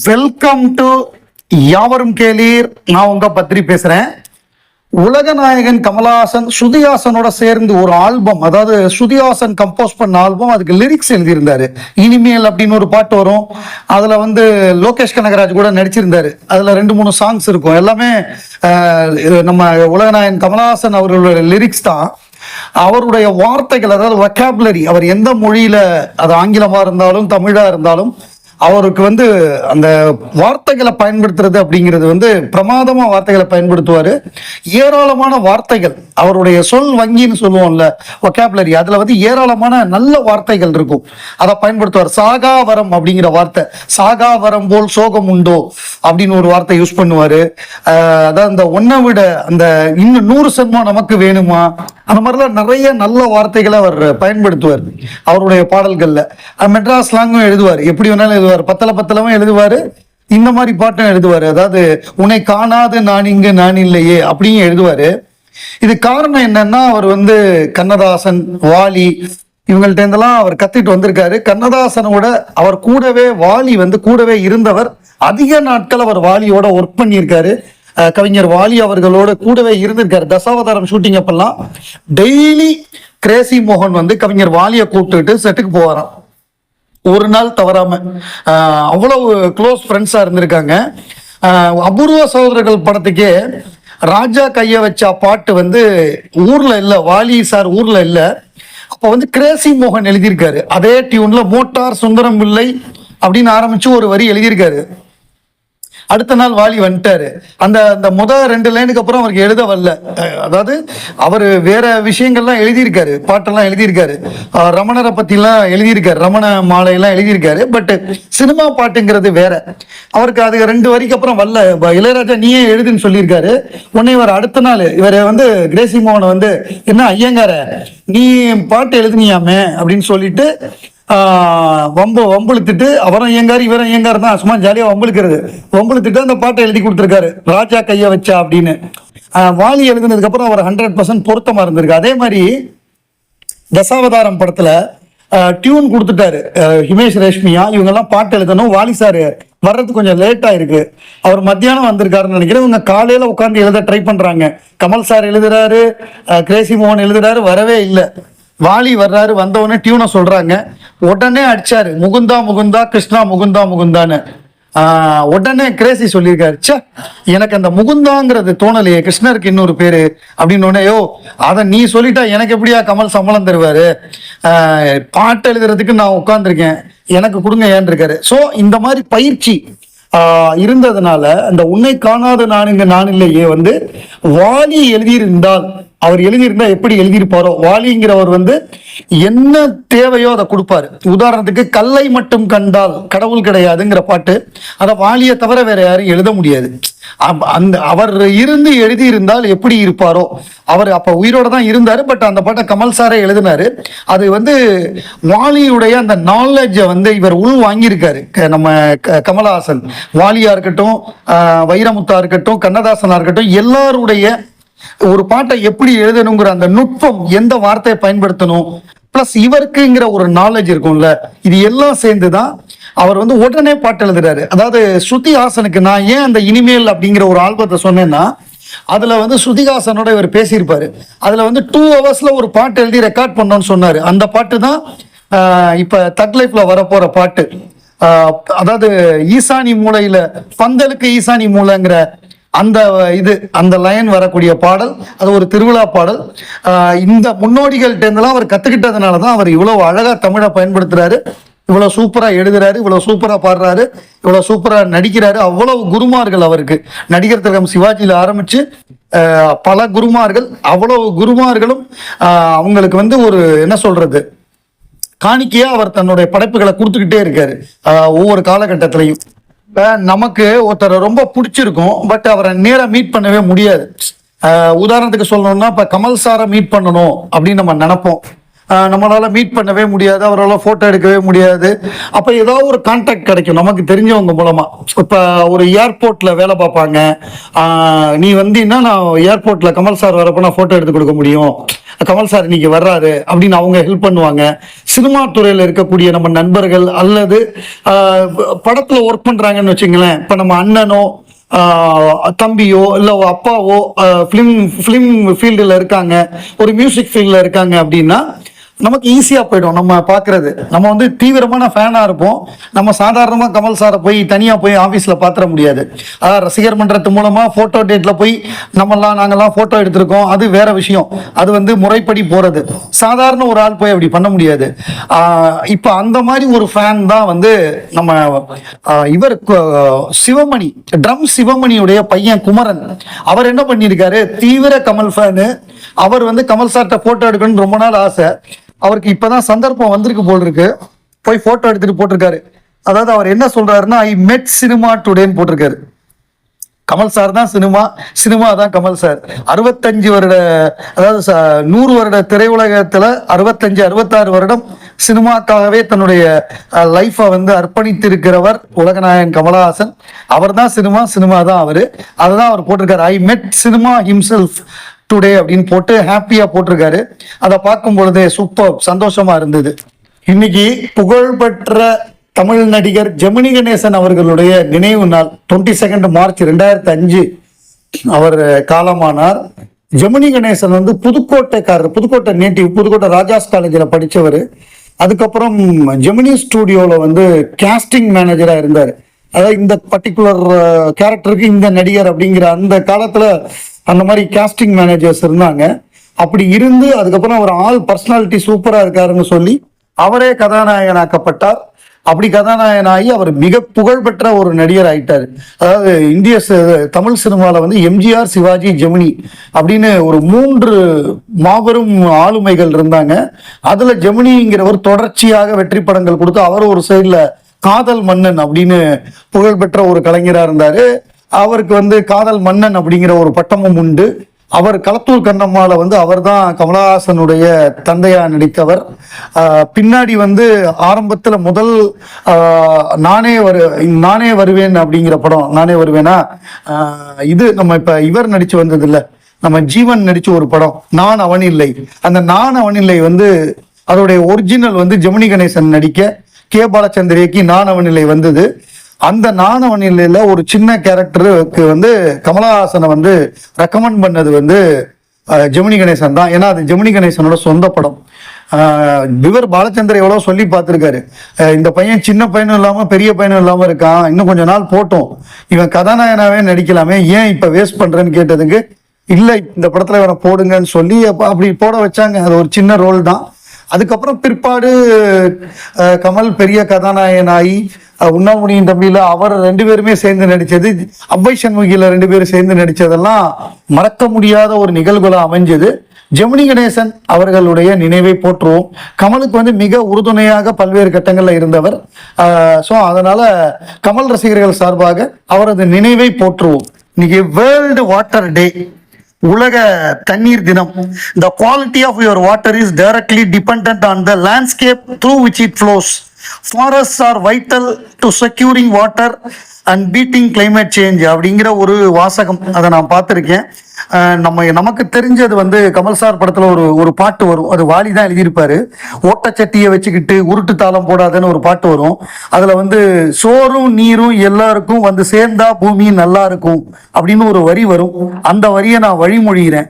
Welcome to யாவரும் கேளீர். நான் உங்க பத்ரி பேசுறேன். உலகநாயகன் கமலஹாசன் சுதிஹாசனோட சேர்ந்து ஒரு ஆல்பம் அதாவது ஸ்ருதிஹாசன் கம்போஸ் பண்ண ஆல்பம் அதுக்கு லிரிக்ஸ் எழுதியிருந்தாரு. இனிமேல் அப்படின்னு ஒரு பாட்டு வரும். அதுல வந்து லோகேஷ் கனகராஜ் கூட நடிச்சிருந்தாரு. அதுல ரெண்டு மூணு சாங்ஸ் இருக்கும். எல்லாமே இது நம்ம உலகநாயகன் கமலஹாசன் அவர்களுடைய லிரிக்ஸ் தான். அவருடைய வார்த்தைகள் அதாவது வெக்காபுலரி அவர் எந்த மொழியில அது ஆங்கிலமா இருந்தாலும் தமிழா இருந்தாலும் அவருக்கு வந்து அந்த வார்த்தைகளை பயன்படுத்துறது அப்படிங்கிறது வந்து பிரமாதமா வார்த்தைகளை பயன்படுத்துவார். ஏராளமான வார்த்தைகள் அவருடைய சொல் வங்கின்னு சொல்லுவோம்ல ஒகேப்லரி அதில் வந்து ஏராளமான நல்ல வார்த்தைகள் இருக்கும். அதை பயன்படுத்துவார். சாகாவரம் அப்படிங்கிற வார்த்தை சாகாவரம் போல் சோகம் உண்டோ அப்படின்னு ஒரு வார்த்தை யூஸ் பண்ணுவார். அதான் அதாவது அந்த ஒன்றை விட அந்த இன்னும் நூறு சென்மா நமக்கு வேணுமா? அந்த மாதிரிலாம் நிறைய நல்ல வார்த்தைகளை அவர் பயன்படுத்துவார் அவருடைய பாடல்களில். மெட்ராஸ் ஸ்லாங்கும் எழுதுவார். எப்படி வேணாலும் எழுதுவார். பத்தல பத்தலவும் எழுதுவாரு. இந்த மாதிரி பாட்டும் எழுதுவாரு. அதாவது உன்னை காணாது நான் இங்கு நான் இல்லையே அப்படியும் எழுதுவார். இது காரணம் என்னன்னா அவர் வந்து கண்ணதாசன் வாலி இவங்கள்ட்ட இருந்தெல்லாம் அவர் கத்திட்டு வந்திருக்காரு. கண்ணதாசனோட அவர் கூடவே வாலி வந்து கூடவே இருந்தவர். அதிக நாட்கள் அவர் வாலியோட ஒர்க் பண்ணியிருக்காரு. கவிஞர் வாலி அவர்களோட கூடவே இருந்திருக்காரு. தசாவதாரம் ஷூட்டிங் அப்பெல்லாம். டெய்லி கிரேசி மோகன் வந்து கவிஞர் வாலியை கூப்பிட்டுட்டு செட்டுக்கு போவாராம். ஒரு நாள் தவறாம அவ்வளோ அவ்வளவு க்ளோஸ் ஃப்ரெண்ட்ஸா இருந்திருக்காங்க. அபூர்வ சகோதரர்கள் படத்துக்கே ராஜா கைய வச்சா பாட்டு வந்து ஊர்ல இல்ல வாலி சார் ஊர்ல இல்ல. அப்ப வந்து கிரேசி மோகன் எழுதியிருக்காரு. அதே டியூன்ல மோட்டார் சுந்தரம் பிள்ளை அப்படின்னு ஆரம்பிச்சு ஒரு வரி எழுதியிருக்காரு. அடுத்த நாள் வாலி வந்துட்டாரு. அந்த அந்த முத ரெண்டு லைனுக்கு அப்புறம் அவருக்கு எழுத வரல. அதாவது அவர் வேற விஷயங்கள்லாம் எழுதியிருக்காரு. பாட்டெல்லாம் எழுதியிருக்காரு. ரமணரை பத்திலாம் எழுதியிருக்காரு. ரமண மாலையெல்லாம் எழுதியிருக்காரு. பட் சினிமா பாட்டுங்கிறது வேற. அவருக்கு அது ரெண்டு வரிக்கு அப்புறம் வரல. இளையராஜா நீயே எழுதுன்னு சொல்லியிருக்காரு. உடனே இவர் அடுத்த நாள் இவர் வந்து கிரேசி மோகனை வந்து என்ன ஐயங்கார நீ பாட்டு எழுதுனியாமே அப்படின்னு சொல்லிட்டு வம்பு வம்புழுத்துட்டு அவரும் ஐயங்கார் இவரும் ஐயங்கார் தான் சும்மா ஜாலியாக வம்புழுக்கிறது. வம்புழுத்துட்டு அந்த பாட்டை எழுதி கொடுத்துருக்காரு. ராஜா கையை வச்சா அப்படின்னு. வாலி எழுதுனதுக்கு அப்புறம் அவர் ஹண்ட்ரட் பர்சன்ட் பொருத்தமா இருந்திருக்கு. அதே மாதிரி தசாவதாரம் படத்துல டியூன் கொடுத்துட்டாரு. ஹிமேஷ் ரேஷ்மியா இவங்கெல்லாம் பாட்டு எழுதணும். வாலி சார் வர்றது கொஞ்சம் லேட் ஆயிருக்கு. அவர் மத்தியானம் வந்திருக்காருன்னு நினைக்கிறேன். இவங்க காலையில உட்காந்து எழுத ட்ரை பண்றாங்க. கமல் சார் எழுதுறாரு. கிரேசி மோகன் எழுதுறாரு. வரவே இல்லை. வாலி வர்றாரு வந்தவொடனே டியூனை சொல்றாங்க. உடனே அடிச்சாரு முகுந்தா முகுந்தா கிருஷ்ணா முகுந்தா முகுந்தான்னு. உடனே கிரேசி சொல்லியிருக்காரு சே எனக்கு அந்த முகுந்தாங்கிறது தோணலையே கிருஷ்ணருக்கு இன்னொரு பேரு. அப்படின்னு யோ அதை நீ சொல்லிட்டா எனக்கு எப்படியா கமல் சம்பளம் தருவாரு? பாட்டு எழுதுறதுக்கு நான் உட்காந்துருக்கேன் எனக்கு கொடுங்க ஏன் இருக்காரு. ஸோ இந்த மாதிரி பயிற்சி இருந்ததுனால அந்த உன்னை காணாத நான் இங்க நான் இல்லையே வந்து வாலி எழுதியிருந்தால் அவர் எழுதியிருந்தா எப்படி எழுதியிருப்பாரோ வாலிங்கிறவர் வந்து என்ன தேவையோ அதை கொடுப்பாரு. உதாரணத்துக்கு கல்லை மட்டும் கண்டால் கடவுள் கிடையாதுங்கிற பாட்டு அதை வாலியை தவிர வேற யாரும் எழுத முடியாது. அந்த அவர் இருந்து எழுதியிருந்தால் எப்படி இருப்பாரோ அவர் அப்ப உயிரோட தான் இருந்தாரு பட் அந்த பாட்டை கமல் சாரே எழுதினாரு. அது வந்து வாலியுடைய அந்த நாலேஜை வந்து இவர் உள் வாங்கியிருக்காரு. நம்ம க- கமலஹாசன் வாலியா இருக்கட்டும் வைரமுத்தா இருக்கட்டும் கண்ணதாசனா இருக்கட்டும் எல்லாருடைய ஒரு பாட்டை எப்படி எழுதணுங்கிற அந்த நுட்பம் எந்த வார்த்தையை பயன்படுத்தணும்? பிளஸ் இவருக்குங்கிற ஒரு நாலேஜ் இருக்கும்ல இது எல்லாம் சேர்ந்து தான் அவர் வந்து உடனே பாட்டு எழுதுறாரு. அதாவது ஸ்ருதி ஹாசனுக்கு நான் ஏன் அந்த இனிமேல் அப்படிங்கிற ஒரு ஆல்பத்தை சொன்னேன்னா அதுல வந்து ஸ்ருதிஹாசனோட இவர் பேசியிருப்பாரு. அதுல வந்து டூ ஹவர்ஸ்ல ஒரு பாட்டு எழுதி ரெக்கார்ட் பண்ணோம்னு சொன்னாரு. அந்த பாட்டு தான் இப்ப தக் லைஃப்ல வரப்போற பாட்டு. அதாவது ஈசானி மூலையில பந்தலுக்கு ஈசானி மூலைங்கிற அந்த இது அந்த லைன் வரக்கூடிய பாடல் அது ஒரு திருவிழா பாடல். இந்த முன்னோடிகள்கிட்டேருந்தெல்லாம் அவர் கற்றுக்கிட்டதுனால தான் அவர் இவ்வளோ அழகாக தமிழை பயன்படுத்துகிறாரு இவ்வளோ சூப்பராக எழுதுறாரு இவ்வளோ சூப்பராக பாடுறாரு இவ்வளோ சூப்பராக நடிக்கிறாரு. அவ்வளவு குருமார்கள் அவருக்கு. நடிகர் திலகம் சிவாஜியில் ஆரம்பித்து பல குருமார்கள் அவ்வளவு குருமார்களும் அவங்களுக்கு வந்து ஒரு என்ன சொல்கிறது காணிக்கையாக அவர் தன்னுடைய படைப்புகளை கொடுத்துக்கிட்டே இருக்காரு. ஒவ்வொரு காலகட்டத்திலையும். நமக்கு ஒருத்தரை ரொம்ப பிடிச்சிருக்கும் பட் அவரை நேராக மீட் பண்ணவே முடியாது. உதாரணத்துக்கு சொல்லணும்னா இப்போ கமல் சாரை மீட் பண்ணணும் அப்படின்னு நம்ம நினைப்போம். நம்மளால் மீட் பண்ணவே முடியாது அவரால் ஃபோட்டோ எடுக்கவே முடியாது. அப்போ ஏதாவது ஒரு கான்டாக்ட் கிடைக்கும் நமக்கு தெரிஞ்சவங்க மூலமாக இப்போ ஒரு ஏர்போர்ட்டில் வேலை பார்ப்பாங்க. நீ வந்தீங்கன்னா நான் ஏர்போர்ட்டில் கமல் சார் வரப்போ நான் ஃபோட்டோ எடுத்து கொடுக்க முடியும். கமல் சார் இன்னைக்கு வர்றாரு அப்படின்னு அவங்க ஹெல்ப் பண்ணுவாங்க. சினிமா துறையில் இருக்கக்கூடிய நம்ம நண்பர்கள் அல்லது படத்தில் படத்துல ஒர்க் பண்றாங்கன்னு வச்சுங்களேன். இப்போ நம்ம அண்ணனோ தம்பியோ இல்லை அப்பாவோ ஃபிலிம் ஃபிலிம் ஃபீல்டில் இருக்காங்க. ஒரு மியூசிக் ஃபீல்டில் இருக்காங்க அப்படின்னா நமக்கு ஈஸியாக போயிடும். நம்ம பார்க்குறது. நம்ம வந்து தீவிரமான ஃபேனாக இருப்போம். நம்ம சாதாரணமாக கமல் சாரை போய் தனியாக போய் ஆஃபீஸில் பார்த்துட முடியாது. அதாவது ரசிகர் மன்றத்து மூலமாக ஃபோட்டோ டேட்டில் போய் நம்மலாம் நாங்கள்லாம் ஃபோட்டோ எடுத்திருக்கோம். அது வேற விஷயம். அது வந்து முறைப்படி போகிறது சாதாரண ஒரு ஆள் போய் அப்படி பண்ண முடியாது. இப்போ அந்த மாதிரி ஒரு ஃபேன் தான் வந்து நம்ம இவர் சிவமணி ட்ரம் சிவமணியுடைய பையன் குமரன். அவர் என்ன பண்ணியிருக்காரு? தீவிர கமல் ஃபேனு அவர் வந்து கமல் சார்ட்ட போட்டோ எடுக்கணும்னு ரொம்ப நாள் ஆசை. அவருக்கு இப்பதான் சந்தர்ப்பம் வந்திருக்கு போல் இருக்கு. போய் போட்டோ எடுத்துட்டு போட்டிருக்காரு. அதாவது அவர் என்ன சொல்றாருன்னா ஐ மெட் சினிமா டுடேன்னு போட்டிருக்காரு. கமல் சார் தான் சினிமா சினிமா தான் கமல் சார். அறுபத்தஞ்சு வருட அதாவது நூறு வருட திரையுலகத்துல அறுபத்தஞ்சு அறுபத்தாறு வருடம் சினிமாக்காகவே தன்னுடைய லைஃப்பை வந்து அர்ப்பணித்திருக்கிறவர் உலகநாயகன் கமலஹாசன். அவர் தான் சினிமா சினிமா தான் அவர். அதை தான் அவர் போட்டிருக்காரு. ஐ மெட் சினிமா ஹிம்செல்ஃப் டுடே அப்படின்னு போட்டு ஹாப்பியா போட்டிருக்காரு. அதை பார்க்கும் பொழுது சூப்பர் சந்தோஷமா இருந்தது. இன்னைக்கு புகழ்பெற்ற தமிழ் நடிகர் ஜெமினி கணேசன் அவர்களுடைய நினைவு நாள் டுவெண்ட்டி செகண்ட் மார்ச் ரெண்டாயிரத்தி அஞ்சு. அவர் காலமானார். ஜெமினி கணேசன் வந்து புதுக்கோட்டைக்காரர் புதுக்கோட்டை நேட்டிவ் புதுக்கோட்டை ராஜாஸ் காலேஜில் படித்தவர் அதுக்கப்புறம் ஜெமினி ஸ்டூடியோவில் வந்து கேஸ்டிங் மேனேஜராக இருந்தார். அதாவது இந்த பர்டிகுலர் கேரக்டருக்கு இந்த நடிகர் அப்படிங்கிற அந்த காலத்தில் அந்த மாதிரி கேஸ்டிங் மேனேஜர்ஸ் இருந்தாங்க. அப்படி இருந்து அதுக்கப்புறம் ஒரு ஆள் பர்சனாலிட்டி சூப்பராக இருக்காருன்னு சொல்லி அவரே கதாநாயகனாக்கப்பட்டார். அப்படி கதாநாயகனாகி அவர் மிக புகழ்பெற்ற ஒரு நடிகர் ஆயிட்டார். அதாவது இந்திய தமிழ் சினிமாவில் வந்து எம்ஜிஆர் சிவாஜி ஜெமினி அப்படின்னு ஒரு மூன்று மாபெரும் ஆளுமைகள் இருந்தாங்க. அதில் ஜெமினிங்கிறவர் தொடர்ச்சியாக வெற்றி படங்கள் கொடுத்து அவர் ஒரு சைடில் காதல் மன்னன் அப்படின்னு புகழ்பெற்ற ஒரு கலைஞராக இருந்தார். அவருக்கு வந்து காதல் மன்னன் அப்படிங்கிற ஒரு பட்டமும் உண்டு. அவர் களத்தூர் கண்ணம்மாவில் வந்து அவர்தான் கமலஹாசனுடைய தந்தையாக நடித்தவர். பின்னாடி வந்து ஆரம்பத்தில் முதல் நானே வரு நானே வருவேன் அப்படிங்கிற படம் நானே வருவேனா? இது நம்ம இப்போ இவர் நடித்து வந்ததில்ல. நம்ம ஜீவன் நடித்த ஒரு படம் நான் அவன் இல்லை. அந்த நான் அவன் இல்லை வந்து அதோடைய ஒரிஜினல் வந்து ஜெமினி கணேசன் நடிக்க கே. பாலச்சந்திரேக்கு நான் அவன் இல்லை வந்தது. அந்த நாணவன் ஒரு சின்ன கேரக்டருக்கு வந்து கமலஹாசனை வந்து ரெக்கமெண்ட் பண்ணது வந்து ஜெமினி கணேசன் தான். ஏன்னா அது ஜெமினி கணேசனோட சொந்த படம். விவர் பாலச்சந்தர் எவ்வளோ சொல்லி பார்த்துருக்காரு. இந்த பையன் சின்ன பையனும் இல்லாமல் பெரிய பையனும் இல்லாமல் இருக்கான். இன்னும் கொஞ்ச நாள் போட்டோம். இவன் கதாநாயகனாவே நடிக்கலாமே. ஏன் இப்போ வேஸ்ட் பண்ணுறேன்னு கேட்டதுக்கு இல்லை இந்த படத்தில் இவனை போடுங்கன்னு சொல்லி அப்போ அப்படி போட வச்சாங்க. அது ஒரு சின்ன ரோல் தான். அதுக்கப்புறம் பிற்பாடு கமல் பெரிய கதாநாயகனாகி அஹ், தம்பியில் தம்பியில அவர் ரெண்டு பேருமே சேர்ந்து நடிச்சது. அவ்வை சண்முகில ரெண்டு பேரும் சேர்ந்து நடிச்சதெல்லாம் மறக்க முடியாத ஒரு நிகழ்வுகளாக அமைஞ்சது. ஜெமினி கணேசன் அவர்களுடைய நினைவை போற்றுவோம். கமலுக்கு வந்து மிக உறுதுணையாக பல்வேறு கட்டங்களில் இருந்தவர். ஸோ அதனால கமல் ரசிகர்கள் சார்பாக அவரது நினைவை போற்றுவோம். இன்னைக்கு வேர்ல்டு வாட்டர் டே உலக தண்ணீர் தினம். The quality of your water is directly depend on the landscape through which it flows forest are vital to securing water and beating climate change அப்படிங்கிற ஒரு வாசகம் அதை நான் பார்த்துருக்கேன். நம்ம நமக்கு தெரிஞ்சது வந்து கமல் சார் படத்தில் ஒரு ஒரு பாட்டு வரும். அது வாலி தான் எழுதியிருப்பாரு. ஓட்டச்சட்டியை வச்சுக்கிட்டு உருட்டு தாளம் போடாதன்னு ஒரு பாட்டு வரும். அதில் வந்து சோறும் நீரும் எல்லாருக்கும் வந்து சேர்ந்தா பூமி நல்லா இருக்கும் அப்படின்னு ஒரு வரி வரும். அந்த வரியை நான் வழிமொழிகிறேன்.